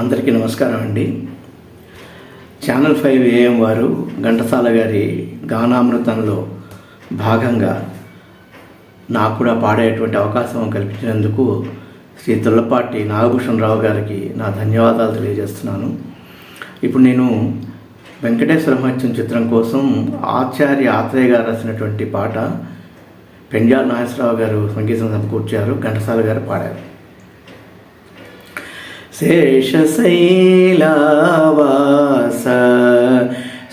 అందరికీ నమస్కారం అండి. ఛానల్ ఫైవ్ ఏఎం వారు ఘంటసాల గారి గానామృతంలో భాగంగా నాకు కూడా పాడేటువంటి అవకాశం కల్పించినందుకు శ్రీ తుల్లపాటి నాగభూషణరావు గారికి నా ధన్యవాదాలు తెలియజేస్తున్నాను. ఇప్పుడు నేను వెంకటేశ్వర మహత్యం చిత్రం కోసం ఆచార్య ఆత్రేయ గారు రాసినటువంటి పాట పెంజాల్ నాగేశ్వరరావు గారు సంగీతం సమకూర్చారు ఘంటసాల గారు పాడారు. శేషశైలావాస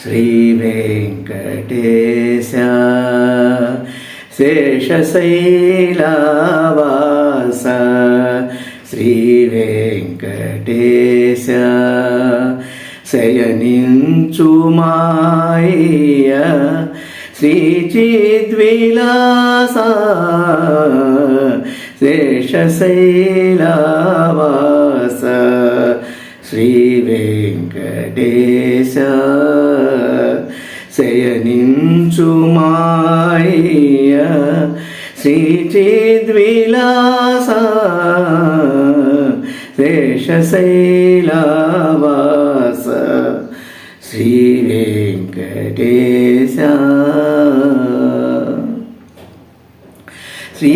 శ్రీ వెంకటేశ. శేషశైలావాస శ్రీ వెంకటేశ. శయనించు మాయ శ్రీచిద్విలాస శేషశైలావాస శ్రీ వెంకటేశ శయనించుమాయ శ్రీ శ్రీచిద్విలాస శేషశైలావాస శ్రీ వెంకటేశ శ్రీ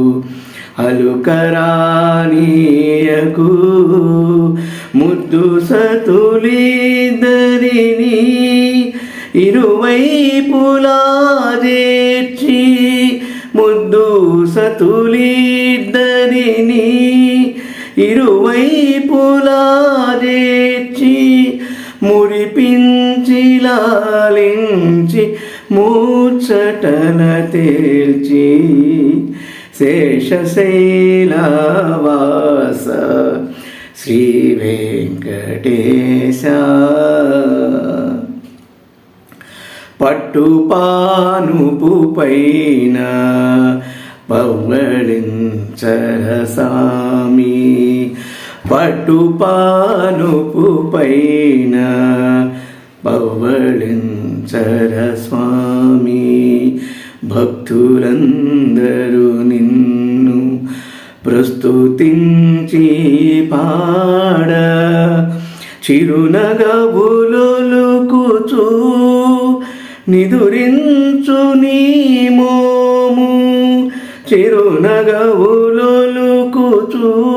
అలుకరానీయకు ముద్దు సతులిద్దరిని ఇరువైపులా చేర్చి ముద్దు సతులిద్దరిని ఇరువైపులా చేర్చి ముడిపించిలాలించి మూచటన తేల్చి శేషశైలవాస శ్రీ వెంకటేశ. పట్టుపానుపు పైన పవ్వడించరసామి పట్టుపానుపు పైన పవ్వడించరస్వామి స్వామి భక్తులందరూ నిన్ను ప్రస్తుతించి పాడ. చిరునగబులు కూచు నిదురించు నీ మోము. చిరునగబులు కూచు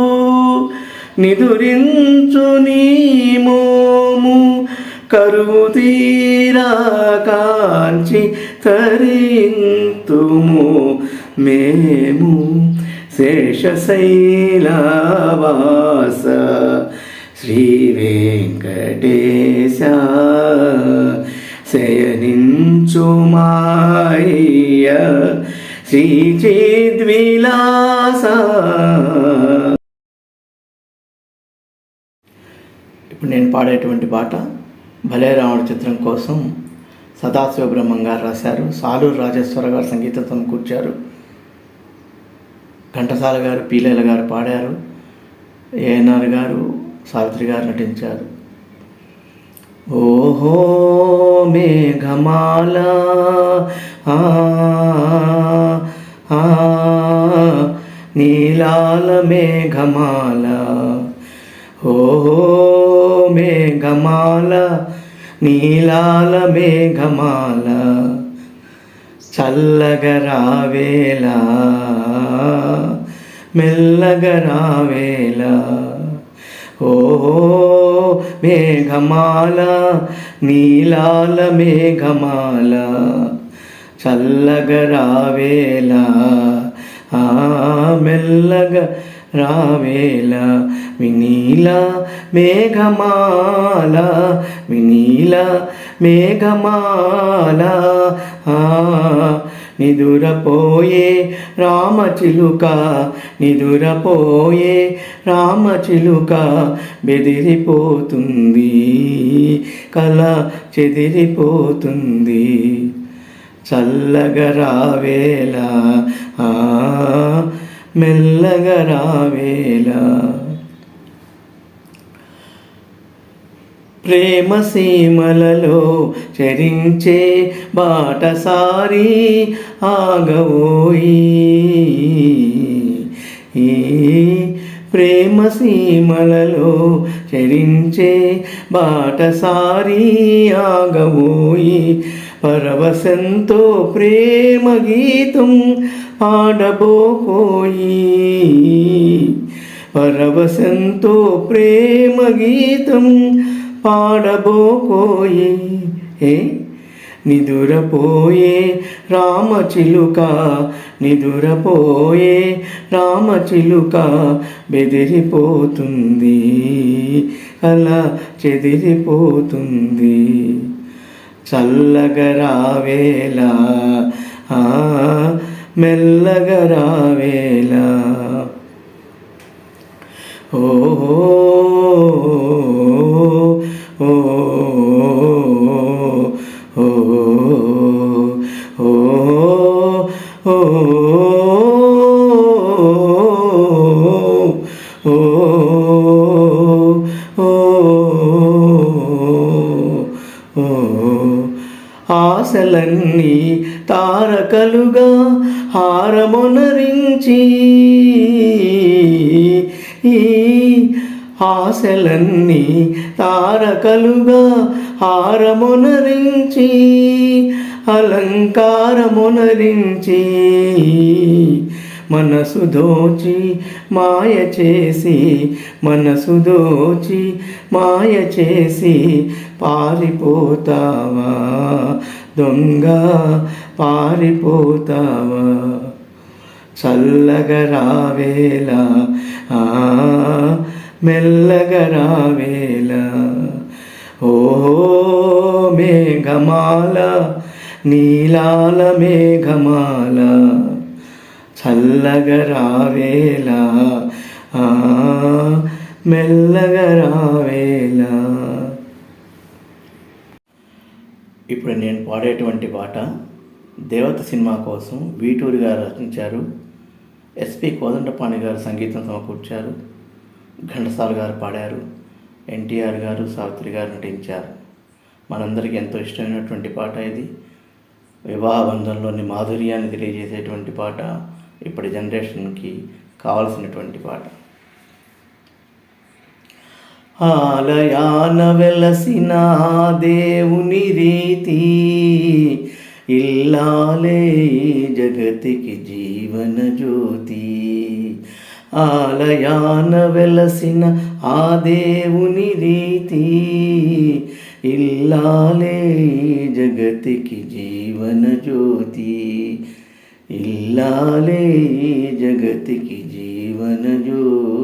నిదురించు నీ మోము. కరువు తీరా కాల్చి తరింతుము. మేము శేషశైలవాస శ్రీ వెంకటేశ శయనించుమాయ శ్రీ చిద్విలాస ఇప్పుడు నేను పాడేటువంటి పాట భలే రాముడు చిత్రం కోసం సదాశివ బ్రహ్మం గారు రాశారు. సాలూరు రాజేశ్వర గారు సంగీతం సమకూర్చారు ఘంటసాల గారు పీలేల గారు పాడారు. ఏఎన్ఆర్ గారు సావిత్రి గారు నటించారు. ఓహో మేఘమాల ఆ, ఆ, నీలాల మేఘమాల. ఓహో మేఘమాల నీలాల మేఘమాల చల్లగరావేళ మెల్లగరావేళ ఓ మేఘమాల నీలాల మేఘమాల చల్లగరావేళ ఆ మెల్లగ రావేల వినీల మేఘమాల వినీల మేఘమాల. ఆ నిదురపోయే రామచిలుక నిదురపోయే రామచిలుక బెదిరిపోతుంది కల చెదిరిపోతుంది. చల్లగా రావేలా ఆ, మెల్లగా రావేలా ప్రేమ సీమలలో చరించే బాటసారి ఆగవోయి. ప్రేమ సీమలలో చరించే బాటసారి ఆగవోయి. పరవశంతో ప్రేమ గీతం పాడబోకోయి. పరవశంతో ప్రేమ గీతం పాడబోకోయి. ఏ? నిదురపోయే రామచిలుక నిదురపోయే రామచిలుక బెదిరిపోతుంది. అలా చెదిరిపోతుంది. చల్లగా రావేలా ఆ, మెల్లగా రావేలా ఓ ఓ ఓ ఓ ఆశలన్నీ తారకలుగా హారమొనరించి. ఈ ఆశలన్నీ తారకలుగా హారమొనరించి అలంకారమునరించి. మనసు దోచి మాయ చేసి మనసు దోచి మాయ చేసి పారిపోతావా? దొంగ పారిపోతావా? చల్లగా రావేలా ఆ, మెల్లగా రావేలా ఓ మేఘమాల నీలాల మేఘమాల చల్లగా రావేలా ఆ, మెల్లగా రావేలా ఇప్పుడు నేను పాడేటువంటి పాట దేవత సినిమా కోసం వీటూరి గారు రచించారు. ఎస్పి కోదండపాణి గారు సంగీతం సమకూర్చారు. ఘంటసాల్ గారు పాడారు. ఎన్టీఆర్ గారు సావిత్రి గారు నటించారు. మనందరికీ ఎంతో ఇష్టమైనటువంటి పాట ఇది. వివాహ బంధంలోని మాధుర్యాన్ని తెలియజేసేటువంటి పాట. ఇప్పటి జనరేషన్కి కావలసినటువంటి పాట. ఆలయాన వెలసిన దేవుని రీతి ఇల్లాలే జగతికి జీవన జ్యోతి. ఆలయాన వెలసిన ఆ దేవుని రీతి ఇల్లాలే జగతికి జీవన జ్యోతి. ఇల్లాలే జగతికి జీవన జ్యోతి.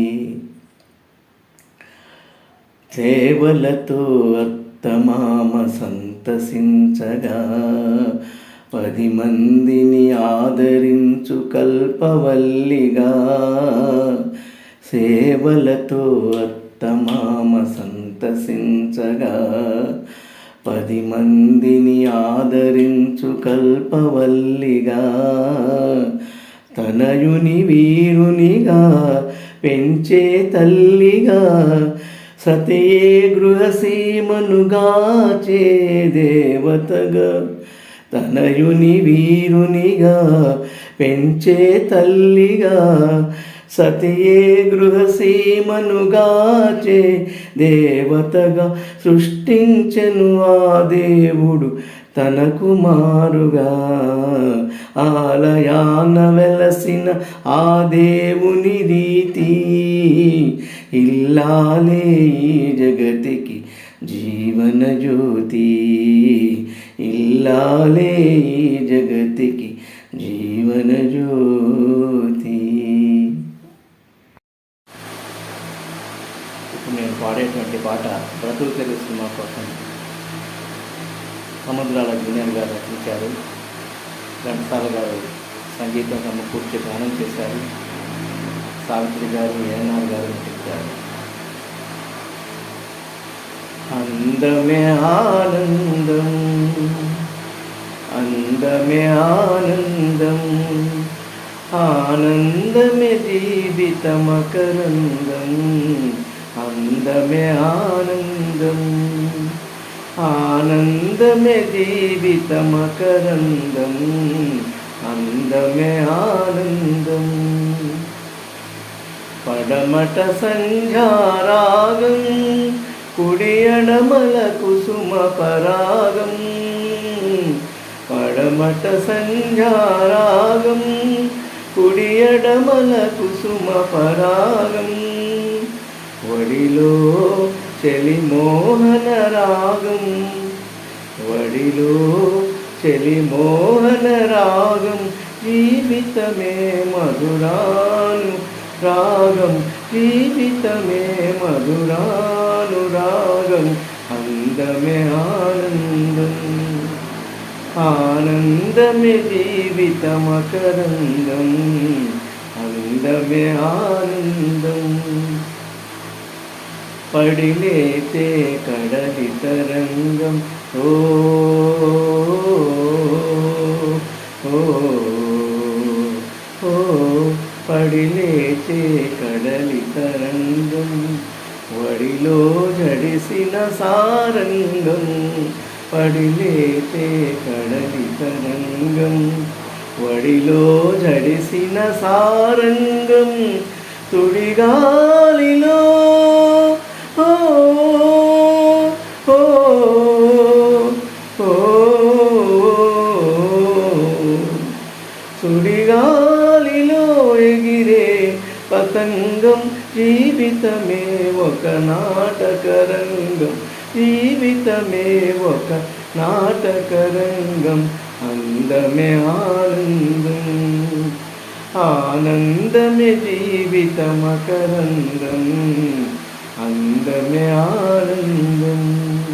సేవలతో అత్తమామ సంతసించగా పది మందిని ఆదరించు కల్పవల్లిగా. సేవలతో అత్తమామ సంతసించగా పది మందిని ఆదరించు కల్పవల్లిగా. తనయుని వీరునిగా పెంచే తల్లిగా సతయే గృహసీమనుగాచే దేవతగా. తనయుని వీరునిగా పెంచే తల్లిగా. సతియే గృహసీమనుగాచే దేవతగా సృష్టించను ఆ దేవుడు. తన కుమారుగా ఆలయాన వెలసిన ఆ దేవుని రీతి ఇల్లాలే ఈ జగతికి జీవన జ్యోతి ఇల్లాలే ఈ జగతికి జీవన జ్యోతి ఇప్పుడు నేను పాడేటువంటి పాట బ్రతుకు తెలుగు కోసం. సముద్రాల జూనియర్ గారు రచించారు ఘంటసాల గారు సంగీతం సమకూర్చి గానం చేశారు. సావిత్రి గారు ఏఎన్ఆర్ గారు నటించారు. అందమే ఆనందం అందమే ఆనందం ఆనందమే జీవితమకరందం అందమే ఆనందం. ఆనందమే జీవితమకరందం అందమే ఆనందం. పడమట సంధ్యారాగం కుడియడమల కుసుమ పరాగం పడమట సంధ్యారాగం కుడియడమల కుసుమ పరాగం వడిలో చెలి మోహన రాగం. వడిలో చెలి మోహన రాగం. జీవితమే మధురాను రాగం. జీవితమే మధురాను రాగం. అందమే ఆనందం. ఆనందమే జీవితమకరందం అందమే ఆనందం. పడిలేతే కడలి తరంగం ఓ ఓ పడిలేతే కడలి తరంగం వడిలో జడిసిన సారంగం. పడిలేతే కడలి తరంగం వడిలో జడిసిన సారంగం. తుడిగాలిలో రంగం జీవితమే ఒక నాటకరంగం జీవితమే ఒక నాటకరంగం అందమే ఆనందం. ఆనందమే జీవితమకరంగం అందమే ఆనందం.